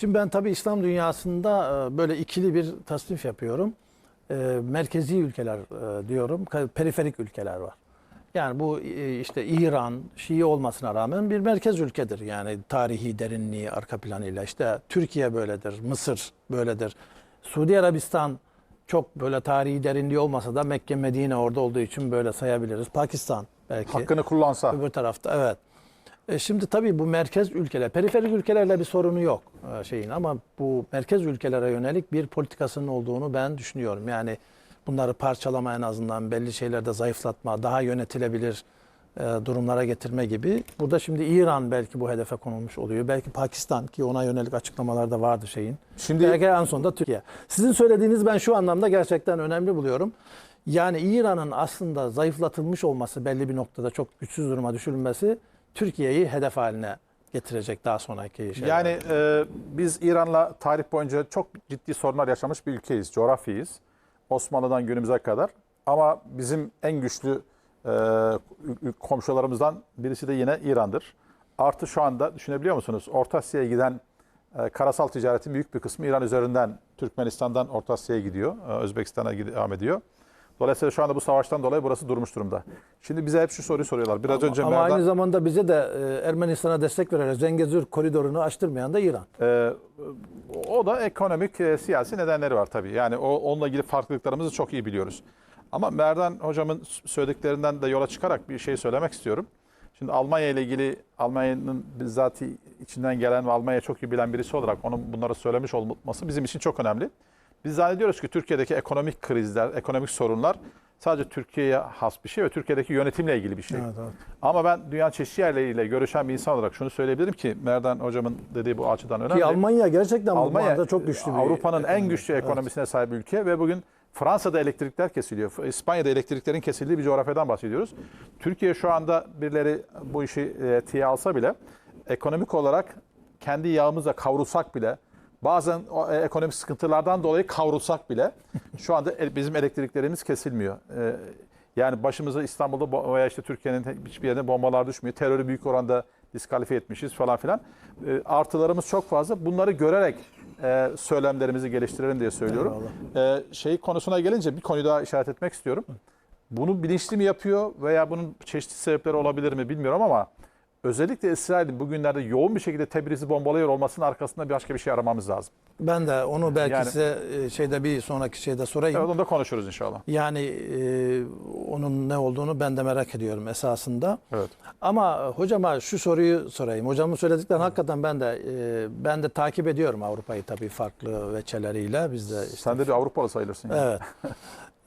Şimdi ben tabii İslam dünyasında e, böyle ikili bir tasnif yapıyorum. E, Merkezi ülkeler e, diyorum, periferik ülkeler var. Yani bu işte İran, Şii olmasına rağmen bir merkez ülkedir. Yani tarihi derinliği, arka planıyla. İşte Türkiye böyledir, Mısır böyledir. Suudi Arabistan çok böyle tarihi derinliği olmasa da Mekke, Medine orada olduğu için böyle sayabiliriz. Pakistan belki. Hakkını kullansa. Öbür tarafta evet. E şimdi tabii bu merkez ülkeler, periferik ülkelerle bir sorunu yok e, şeyin ama bu merkez ülkelere yönelik bir politikasının olduğunu ben düşünüyorum. Yani bunları parçalama en azından belli şeylerde zayıflatma, daha yönetilebilir e, durumlara getirme gibi. Burada şimdi İran belki bu hedefe konulmuş oluyor. Belki Pakistan ki ona yönelik açıklamalar da vardı şeyin. Şimdi Belki en sonunda Türkiye. Sizin söylediğiniz ben şu anlamda gerçekten önemli buluyorum. Yani İran'ın aslında zayıflatılmış olması belli bir noktada çok güçsüz duruma düşürülmesi Türkiye'yi hedef haline getirecek daha sonraki şeyler. yani e, biz İran'la tarih boyunca çok ciddi sorunlar yaşamış bir ülkeyiz, coğrafyayız. Osmanlı'dan günümüze kadar. Ama bizim en güçlü e, komşularımızdan birisi de yine İran'dır. Artı şu anda düşünebiliyor musunuz? Orta Asya'ya giden e, karasal ticaretin büyük bir kısmı İran üzerinden, Türkmenistan'dan Orta Asya'ya gidiyor. e, Özbekistan'a devam ediyor. Dolayısıyla şu anda bu savaştan dolayı burası durmuş durumda. Şimdi bize hep şu soruyu soruyorlar. Biraz önce ama Merdan- aynı zamanda bize de e, Ermenistan'a destek vererek Zengezur koridorunu açtırmayan da İran. Ee, o da ekonomik, e, siyasi nedenleri var tabii. Yani o onunla ilgili farklılıklarımızı çok iyi biliyoruz. Ama Merdan hocamın söylediklerinden de yola çıkarak bir şey söylemek istiyorum. Şimdi Almanya ile ilgili Almanya'nın bizzat içinden gelen ve Almanya'yı çok iyi bilen birisi olarak onun bunları söylemiş olması bizim için çok önemli. Biz zannediyoruz ki Türkiye'deki ekonomik krizler, ekonomik sorunlar sadece Türkiye'ye has bir şey ve Türkiye'deki yönetimle ilgili bir şey. Evet, evet. Ama ben dünyanın çeşitli yerleriyle görüşen bir insan olarak şunu söyleyebilirim ki Merdan hocamın dediği bu açıdan önemli. Ki Almanya gerçekten bu Almanya manada çok güçlü bir Avrupa'nın en güçlü Evet. ekonomisine sahip ülke ve bugün Fransa'da elektrikler kesiliyor. İspanya'da elektriklerin kesildiği bir coğrafyadan bahsediyoruz. Türkiye şu anda birileri bu işi e, tiye alsa bile ekonomik olarak kendi yağımızla kavrulsak bile bazen o, e, ekonomik sıkıntılardan dolayı kavrulsak bile şu anda el- bizim elektriklerimiz kesilmiyor. E, yani başımıza İstanbul'da veya işte Türkiye'nin hiçbir yerine bombalar düşmüyor. Terörü büyük oranda diskalifiye etmişiz falan filan. E, artılarımız çok fazla. Bunları görerek e, söylemlerimizi geliştirelim diye söylüyorum. E, şey konusuna gelince bir konuyu daha işaret etmek istiyorum. Bunu bilinçli mi yapıyor veya bunun çeşitli sebepleri olabilir mi bilmiyorum ama özellikle İsrail'in bugünlerde yoğun bir şekilde Tebriz'i bombalıyor olmasının arkasında başka bir şey aramamız lazım. Ben de onu belki Yani- size e, şeyde bir sonraki şeyde sorayım. Evet, onu da konuşuruz inşallah. Yani e, onun ne olduğunu ben de merak ediyorum esasında. Evet. Ama hocama şu soruyu sorayım. Hocamın söylediklerini hakikaten ben de e, ben de takip ediyorum Avrupa'yı tabii farklı veçeleriyle. Biz de işte Sen de bir Avrupalı sayılırsın. Yani. Evet.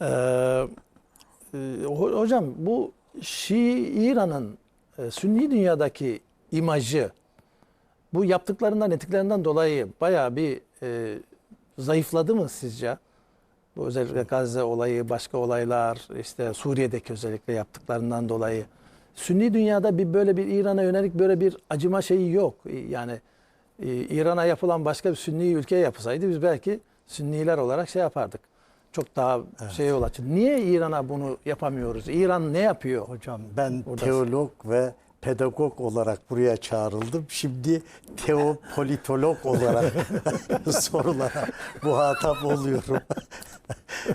Ee, e, ho- hocam bu Şii İran'ın e, Sünni dünyadaki imajı bu yaptıklarından ettiklerinden dolayı bayağı bir e, zayıfladı mı sizce? Bu özellikle Gazze olayı, başka olaylar, işte Suriye'deki özellikle yaptıklarından dolayı. Sünni dünyada bir böyle bir İran'a yönelik böyle bir acıma şeyi yok. Yani e, İran'a yapılan başka bir Sünni ülkeye yapılsaydı biz belki Sünniler olarak şey yapardık. Çok daha şey yol açı. Niye İran'a bunu yapamıyoruz? İran ne yapıyor? Hocam ben Burada- teolog ve pedagog olarak buraya çağrıldım. Şimdi teopolitolog olarak sorulara muhatap oluyorum.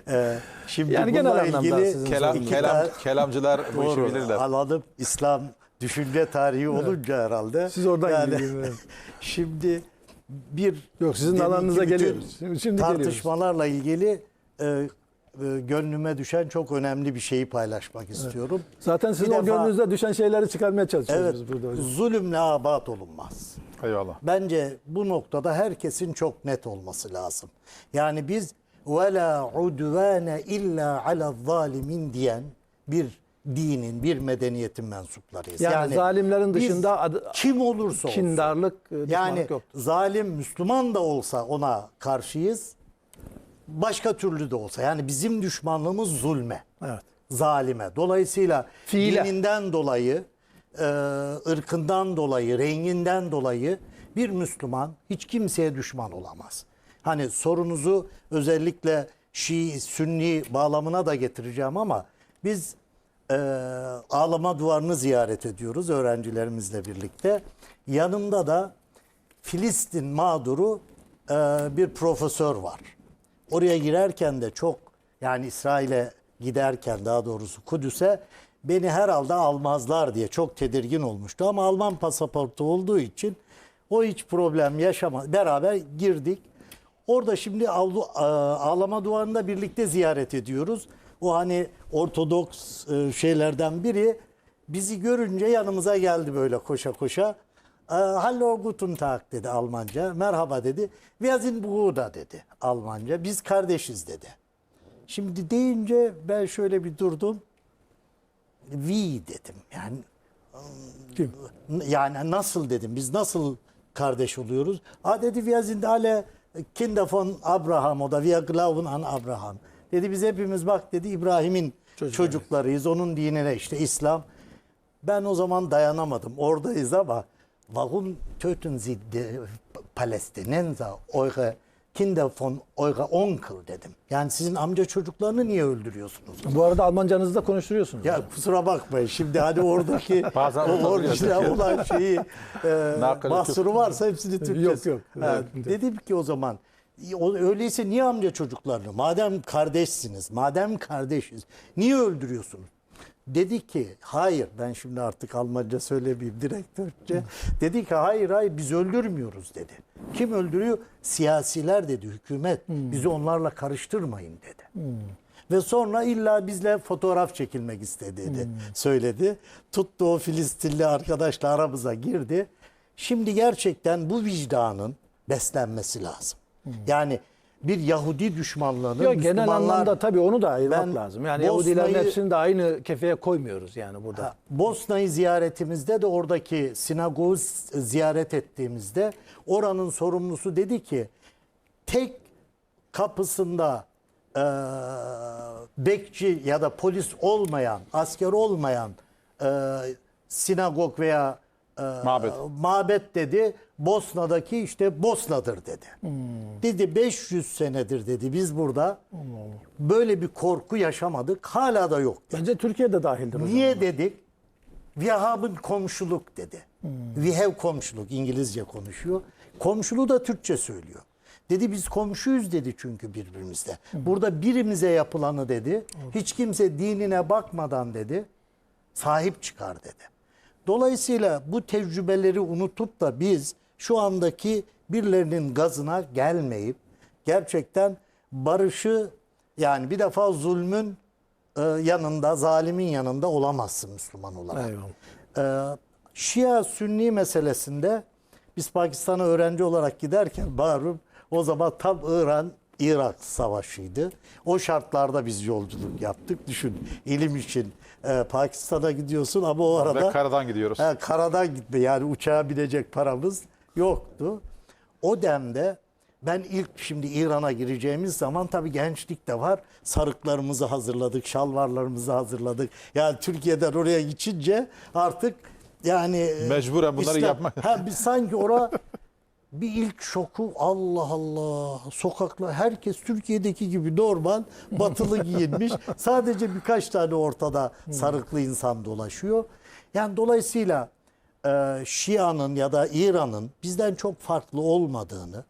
Ee, Şimdi Yani genel bununla anlamda ilgili sizin Kelam, kelam, kelamcılar bu işi bilirler. Anladım. İslam düşünce tarihi olunca herhalde. Siz oradan Yani gidiyorsunuz. Şimdi bir Yok sizin alanınıza geliyoruz. Şimdi, şimdi geliyoruz. tartışmalarla ilgili e, e, gönlüme düşen çok önemli bir şeyi paylaşmak istiyorum. Zaten sizin Bir o defa- gönlünüzde düşen şeyleri çıkarmaya çalışıyoruz Evet, burada hocam. zulümle abat olunmaz. Eyvallah. Bence bu noktada herkesin çok net olması lazım. Yani biz ve la udvane illa ala zalimin diyen bir dinin, bir medeniyetin mensuplarıyız. Yani zalimlerin biz dışında adı- kim olursa olsun. Kindarlık, e, Yani yoktur. zalim Müslüman da olsa ona karşıyız. Başka türlü de olsa. Yani bizim düşmanlığımız zulme. Evet. Zalime. Dolayısıyla Fiile. dininden dolayı, e, ırkından dolayı, renginden dolayı bir Müslüman hiç kimseye düşman olamaz. Hani sorunuzu özellikle Şii, Sünni bağlamına da getireceğim ama biz e, ağlama duvarını ziyaret ediyoruz öğrencilerimizle birlikte. Yanımda da Filistin mağduru e, bir profesör var. Oraya girerken de çok yani İsrail'e giderken daha doğrusu Kudüs'e beni herhalde almazlar diye çok tedirgin olmuştu. Ama Alman pasaportu olduğu için o hiç problem yaşamaz. Beraber girdik. Orada şimdi avlu, ağlama duvarında birlikte ziyaret ediyoruz. O hani Ortodoks e, şeylerden biri bizi görünce yanımıza geldi böyle koşa koşa. E, Hallo guten Tag dedi Almanca. Merhaba dedi. Wir sind Bruder dedi Almanca. Biz kardeşiz dedi. Şimdi deyince ben şöyle bir durdum. Vi dedim. Yani Kim? yani nasıl dedim biz nasıl kardeş oluyoruz? A dedi wir sind alle Kinder von Abraham o da wir glauben an Abraham. Dedi biz hepimiz bak dedi İbrahim'in çocuklarıyız. Onun dinine işte İslam. Ben o zaman dayanamadım. Oradayız ama warum töten Sie die Palästinenser eure Kinder von eure Onkel dedim. Yani sizin amca çocuklarını niye öldürüyorsunuz? Bu arada Almancanızı da konuşturuyorsunuz. Ya kusura bakmayın şimdi hani oradaki Bazen o orijinal olan şeyi e, mahsuru varsa hepsini Türkçe. yok. Ha, Evet. dedim ki o zaman o- öyleyse niye amca çocuklarını madem kardeşsiniz madem kardeşiz niye öldürüyorsunuz? Dedi ki hayır ben şimdi artık Almanca söylemeyeyim direkt Türkçe. dedi ki hayır hayır biz öldürmüyoruz dedi. Kim öldürüyor? Siyasiler dedi hükümet. Bizi onlarla karıştırmayın dedi. Ve sonra illa bizle fotoğraf çekilmek istedi dedi, söyledi. Tuttu o Filistinli arkadaşla aramıza girdi. Şimdi gerçekten bu vicdanın beslenmesi lazım. Yani bir Yahudi düşmanlığını Yok, genel Müslümanlar- anlamda tabii onu da ayırmak Ben lazım. Yani Yahudilerin Bosna'yı- hepsini de aynı kefeye koymuyoruz yani burada. Ha, Bosna'yı ziyaretimizde de oradaki sinagogu ziyaret ettiğimizde oranın sorumlusu dedi ki tek kapısında e, bekçi ya da polis olmayan, asker olmayan e, sinagog veya e, Mabet. mabet dedi Bosna'daki işte Bosna'dır dedi. Dedi 500 senedir dedi biz burada böyle bir korku yaşamadık hala da yok dedi. Bence Türkiye'de dahildir. Niye dedik? We have'ın komşuluk dedi. We have komşuluk İngilizce konuşuyor. Komşuluğu da Türkçe söylüyor. Dedi biz komşuyuz dedi çünkü birbirimizle. Burada birimize yapılanı dedi. Hiç kimse dinine bakmadan dedi. Sahip çıkar dedi. Dolayısıyla bu tecrübeleri unutup da biz şu andaki birilerinin gazına gelmeyip gerçekten barışı yani bir defa zulmün e, yanında, zalimin yanında olamazsın Müslüman olarak. Eyvallah. Ee, Şia Sünni meselesinde biz Pakistan'a öğrenci olarak giderken malum o zaman tam İran Irak savaşıydı. O şartlarda biz yolculuk yaptık. Düşün ilim için e, Pakistan'a gidiyorsun ama o arada Ve karadan gidiyoruz. He, karadan gitme yani uçağa binecek paramız yoktu. O demde ben ilk şimdi İran'a gireceğimiz zaman tabii gençlik de var. Sarıklarımızı hazırladık, şalvarlarımızı hazırladık. Yani Türkiye'den oraya geçince artık yani Mecburen bunları İslam- yapmak. Ha, biz sanki ora bir ilk şoku Allah Allah sokaklar herkes Türkiye'deki gibi normal batılı giyinmiş. Sadece birkaç tane ortada sarıklı insan dolaşıyor. Yani dolayısıyla e, Şia'nın ya da İran'ın bizden çok farklı olmadığını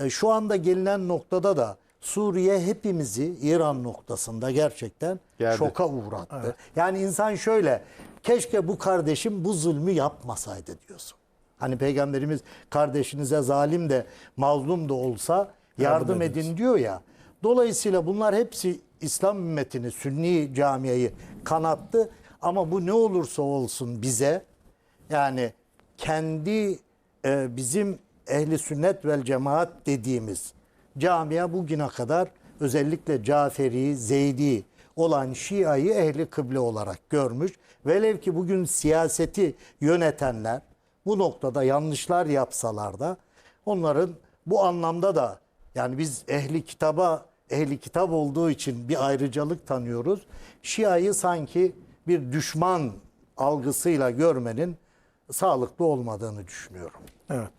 e, şu anda gelinen noktada da Suriye hepimizi İran noktasında gerçekten Geldi. şoka uğrattı. Yani insan şöyle keşke bu kardeşim bu zulmü yapmasaydı diyorsun. Hani peygamberimiz kardeşinize zalim de mazlum da olsa yardım edin diyor ya. Dolayısıyla bunlar hepsi İslam ümmetini, Sünni camiayı kanattı. Ama bu ne olursa olsun bize yani kendi e, bizim ehli sünnet vel cemaat dediğimiz camia bugüne kadar özellikle Caferi, Zeydi olan Şia'yı ehli kıble olarak görmüş. Velev ki bugün siyaseti yönetenler bu noktada yanlışlar yapsalar da onların bu anlamda da yani biz ehli kitaba ehli kitap olduğu için bir ayrıcalık tanıyoruz. Şia'yı sanki bir düşman algısıyla görmenin sağlıklı olmadığını düşünüyorum. Evet.